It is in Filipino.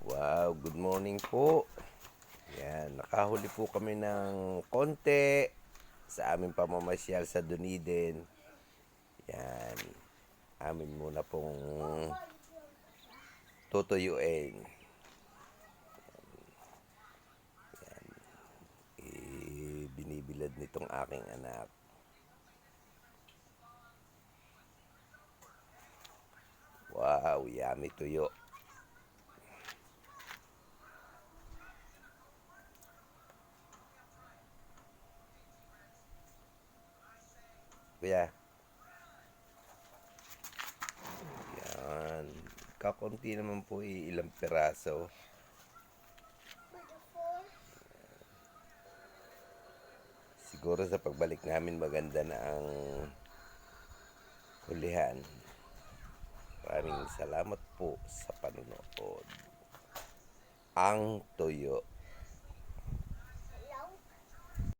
Wow, good morning po. Yan, nakahuli po kami ng konti sa aming pamamasyal sa Dunedin. Yan, amin muna pong tutuyuin. Yan, eh, binibilad nitong aking anak. Wow, yummy tuyo. Kuya. Yan. Kakunti naman po ilang piraso. Siguro sa pagbalik namin maganda na ang hulihan. Maraming salamat po sa panonood. Ang tuyo.